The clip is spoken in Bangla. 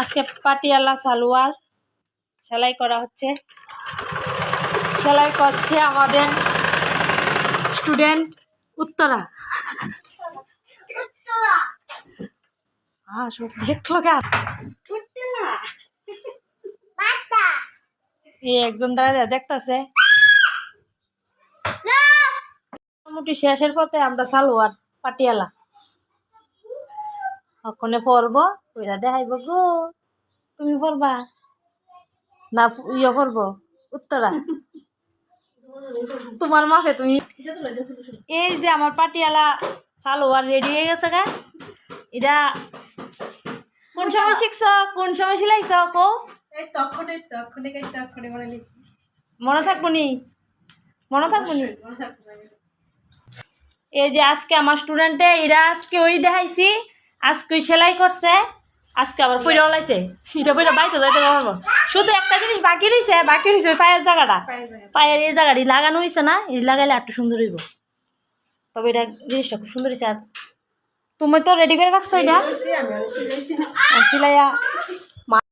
আজকে পাটিয়ালা সালোয়ার। সেলাই করা হচ্ছে। সেলাই করছে আমাদের স্টুডেন্ট উত্তরা। হ্যাঁ সব দেখল কেন এই একজন দাঁড়া দেখতেছে। মোটামুটি শেষের পথে আমরা সালোয়ার পাটিয়ালা। ওখানে পরব। ওইটা দেখাইব গো। তুমি পরবা না ইয়ে পরব উত্তরা। তোমার মাকে তুমি এই যে আমার পাটিয়ালা সালোয়ার রেডি হয়ে গেছে গা। এটা কোন সময় শিখছ? কোন সময় সিলাইছ কো? মনে মনে থাকব নি? মনে থাকব নি? এই যে আজকে আমার স্টুডেন্টে এরা আজকে ওই দেখাইছি আজকে সেলাই করছে। আজকে আবার পয়লা ওলাইছে এটা পয়লা বাইতে যাইতে পারব। শুধু একটা জিনিস বাকি রয়েছে বাকি রয়েছে পায়ের জায়গাটা। পায়ে পায়ের এই জায়গাটি লাগানো হয়েছে না এই লাগাইলে একটু সুন্দর হইব। তবে এটা জিনিসটা খুব সুন্দর হয়েছে আর তুমি তো রেডি করে রাখছো এটা? সিলাইয়া